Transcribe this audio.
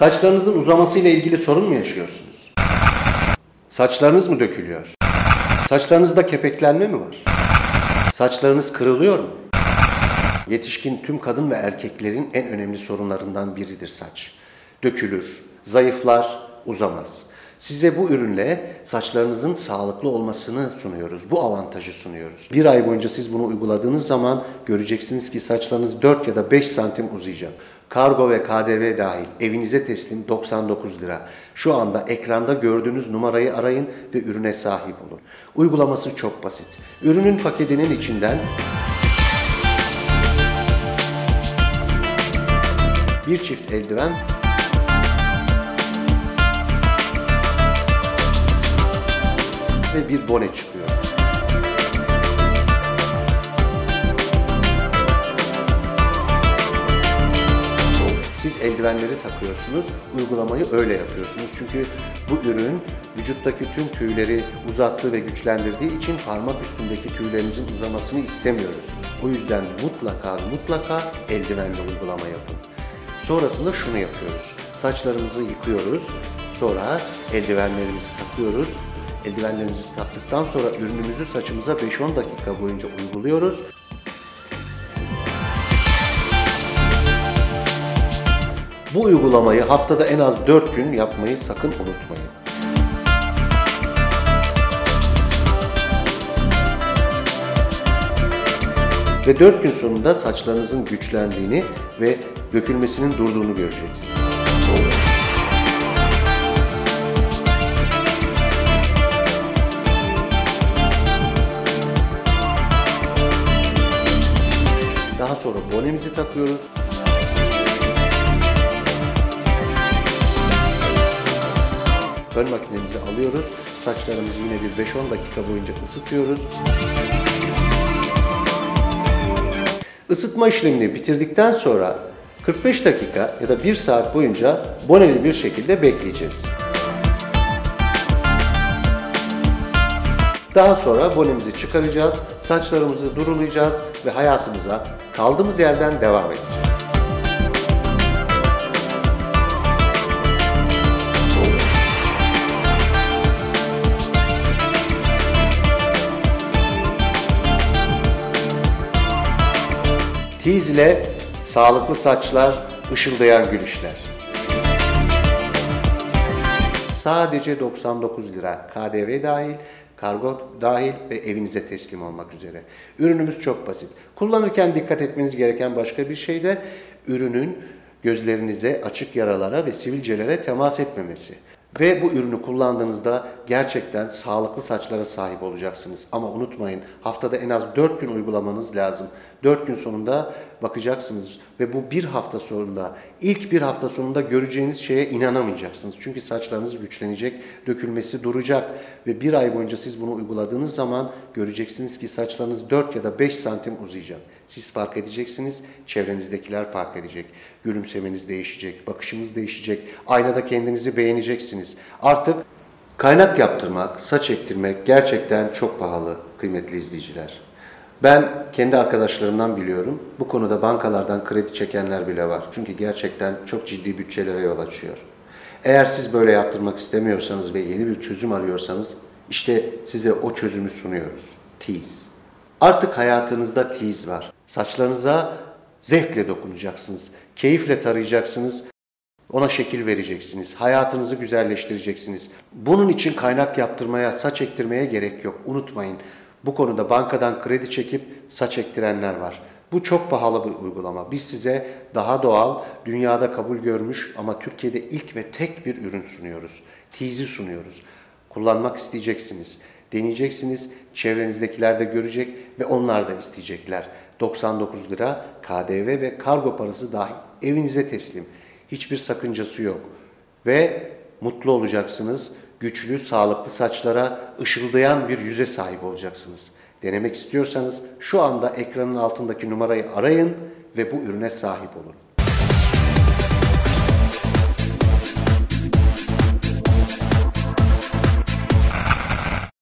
Saçlarınızın uzamasıyla ilgili sorun mu yaşıyorsunuz? Saçlarınız mı dökülüyor? Saçlarınızda kepeklenme mi var? Saçlarınız kırılıyor mu? Yetişkin tüm kadın ve erkeklerin en önemli sorunlarından biridir saç. Dökülür, zayıflar, uzamaz. Size bu ürünle saçlarınızın sağlıklı olmasını sunuyoruz. Bu avantajı sunuyoruz. Bir ay boyunca siz bunu uyguladığınız zaman göreceksiniz ki saçlarınız 4 ya da 5 santim uzayacak. Kargo ve KDV dahil evinize teslim 99 lira. Şu anda ekranda gördüğünüz numarayı arayın ve ürüne sahip olun. Uygulaması çok basit. Ürünün paketinin içinden bir çift eldiven ve bir bone çıkıyor. Siz eldivenleri takıyorsunuz, uygulamayı öyle yapıyorsunuz. Çünkü bu ürün vücuttaki tüm tüyleri uzattığı ve güçlendirdiği için parmak üstündeki tüylerinizin uzamasını istemiyoruz. O yüzden mutlaka mutlaka eldivenle uygulama yapın. Sonrasında şunu yapıyoruz. Saçlarımızı yıkıyoruz. Sonra eldivenlerimizi takıyoruz. Eldivenlerimizi taktıktan sonra ürünümüzü saçımıza 5-10 dakika boyunca uyguluyoruz. Bu uygulamayı haftada en az 4 gün yapmayı sakın unutmayın. Ve 4 gün sonunda saçlarınızın güçlendiğini ve dökülmesinin durduğunu göreceksiniz. Daha sonra bonemizi takıyoruz. Fön makinemizi alıyoruz. Saçlarımızı yine bir 5-10 dakika boyunca ısıtıyoruz. Isıtma işlemini bitirdikten sonra 45 dakika ya da 1 saat boyunca boneli bir şekilde bekleyeceğiz. Daha sonra bonemizi çıkaracağız, saçlarımızı durulayacağız ve hayatımıza kaldığımız yerden devam edeceğiz. Tiz ile sağlıklı saçlar, ışıldayan gülüşler. Sadece 99 lira KDV dahil, kargo dahil ve evinize teslim olmak üzere. Ürünümüz çok basit. Kullanırken dikkat etmeniz gereken başka bir şey de ürünün gözlerinize, açık yaralara ve sivilcelere temas etmemesi. Ve bu ürünü kullandığınızda gerçekten sağlıklı saçlara sahip olacaksınız. Ama unutmayın haftada en az 4 gün uygulamanız lazım. 4 gün sonunda bakacaksınız ve bu bir hafta sonunda, ilk bir hafta sonunda göreceğiniz şeye inanamayacaksınız. Çünkü saçlarınız güçlenecek, dökülmesi duracak ve bir ay boyunca siz bunu uyguladığınız zaman göreceksiniz ki saçlarınız 4 ya da 5 santim uzayacak. Siz fark edeceksiniz, çevrenizdekiler fark edecek. Gülümsemeniz değişecek, bakışınız değişecek, aynada kendinizi beğeneceksiniz. Artık kaynak yaptırmak, saç ektirmek gerçekten çok pahalı kıymetli izleyiciler. Ben kendi arkadaşlarımdan biliyorum. Bu konuda bankalardan kredi çekenler bile var. Çünkü gerçekten çok ciddi bütçelere yol açıyor. Eğer siz böyle yaptırmak istemiyorsanız ve yeni bir çözüm arıyorsanız işte size o çözümü sunuyoruz. Tease. Artık hayatınızda tease var. Saçlarınıza zevkle dokunacaksınız. Keyifle tarayacaksınız. Ona şekil vereceksiniz. Hayatınızı güzelleştireceksiniz. Bunun için kaynak yaptırmaya, saç ektirmeye gerek yok. Unutmayın. Bu konuda bankadan kredi çekip saç ektirenler var. Bu çok pahalı bir uygulama. Biz size daha doğal, dünyada kabul görmüş ama Türkiye'de ilk ve tek bir ürün sunuyoruz. Tizi sunuyoruz. Kullanmak isteyeceksiniz. Deneyeceksiniz, çevrenizdekiler de görecek ve onlar da isteyecekler. 99 lira KDV ve kargo parası dahil evinize teslim. Hiçbir sakıncası yok. Ve mutlu olacaksınız. Güçlü, sağlıklı saçlara ışıldayan bir yüze sahip olacaksınız. Denemek istiyorsanız şu anda ekranın altındaki numarayı arayın ve bu ürüne sahip olun.